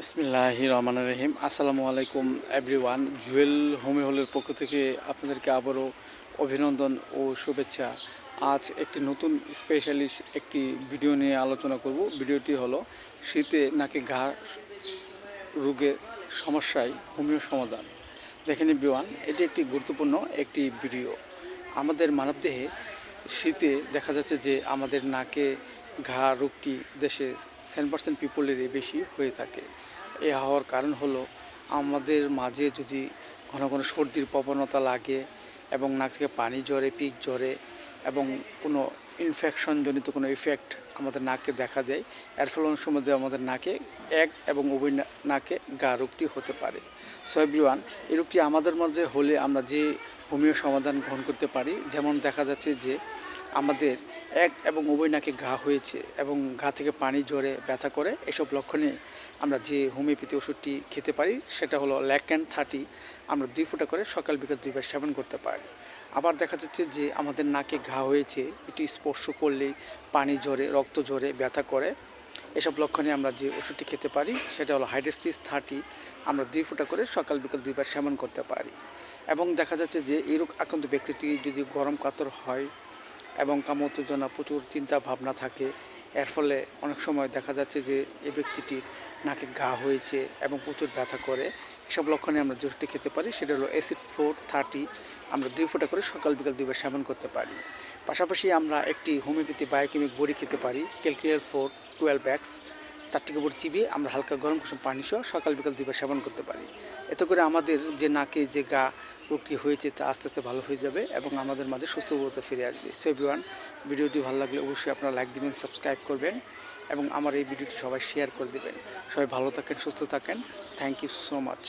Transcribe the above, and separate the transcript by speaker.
Speaker 1: বিসমিল্লাহ রহমান রহিম। আসসালামু আলাইকুম এভরিওয়ান। জুয়েল হোমি হলের পক্ষ থেকে আপনাদেরকে আবারও অভিনন্দন ও শুভেচ্ছা। আজ একটি নতুন স্পেশালিস্ট একটি ভিডিও নিয়ে আলোচনা করব। ভিডিওটি হলো শীতে নাকি ঘা রোগের সমস্যায় হোমিও সমাধান। দেখেন বিওয়ান এটি একটি গুরুত্বপূর্ণ একটি ভিডিও আমাদের মানবদেহে শীতে দেখা যাচ্ছে যে আমাদের নাকে ঘা রোগটি দেশে সেভেন পার্সেন্ট পিপলেরই বেশি হয়ে থাকে। এ হওয়ার কারণ হলো আমাদের মাঝে যদি ঘন ঘন সর্দির প্রবণতা লাগে এবং নাক থেকে পানি জ্বরে পিক জ্বরে এবং কোনো ইনফেকশনজনিত কোনো ইফেক্ট আমাদের নাকে দেখা দেয়। এর ফলে অনেক সময় আমাদের নাকে এক এবং উভয় নাকে গা রোগটি হতে পারে। সো এই রোগটি আমাদের মধ্যে হলে আমরা যে হোমিও সমাধান গ্রহণ করতে পারি, যেমন দেখা যাচ্ছে যে আমাদের এক এবং উভয় নাকে ঘা হয়েছে এবং ঘা থেকে পানি জ্বরে ব্যথা করে, এসব লক্ষণে আমরা যে হোমিওপ্যাথি ওষুধটি খেতে পারি, সেটা হলো ল্যাকেন থার্টি। আমরা দুই ফোঁটা করে সকাল বিকাল দুইবার সেবন করতে পারি। আবার দেখা যাচ্ছে যে আমাদের নাকে ঘা হয়েছে, এটি স্পর্শ করলেই পানি ঝরে, রক্ত ঝরে, ব্যথা করে। এসব লক্ষণে আমরা যে ওষুধটি খেতে পারি, সেটা হলো হাইড্রেস্টিস থার্টি আমরা দুই ফোঁটা করে সকাল বিকাল দুইবার সেবন করতে পারি। এবং দেখা যাচ্ছে যে এই রোগ আক্রান্ত ব্যক্তিটি যদি গরম কাতর হয় এবং কামোত্তেজনা, প্রচুর চিন্তা ভাবনা থাকে, এর ফলে অনেক সময় দেখা যাচ্ছে যে এই ব্যক্তিটির নাকে ঘা হয়েছে এবং প্রচুর ব্যথা করে। এসব লক্ষণে আমরা ওষুধটি খেতে পারি। সেটা হলো অ্যাসিড ফোর থার্টি আমরা দুই ফোঁটা করে সকাল বিকাল দুইবার সেবন করতে পারি। পাশাপাশি আমরা একটি হোমিওপ্যাথি বায়োকেমিক বড়ি খেতে পারি ক্যালকুলিয়ার ফোর টুয়েলভ ব্যাগস তার থেকে উপর চিবিয়ে আমরা হালকা গরম কুসুম পানি সহ সকাল বিকাল দুইবার সেবন করতে পারি। এতে করে আমাদের যে নাকে যে গা রোগটি হয়েছে তা আস্তে আস্তে ভালো হয়ে যাবে এবং আমাদের মাঝে সুস্থ ফিরে আসবে। সো এভরিওয়ান ভিডিওটি ভালো লাগলে অবশ্যই আপনারা লাইক দিবেন সাবস্ক্রাইব করবেন। এবং আমার এই ভিডিওটি সবাই শেয়ার করে দেবেন। সবাই ভালো থাকেন, সুস্থ থাকেন। Thank you so much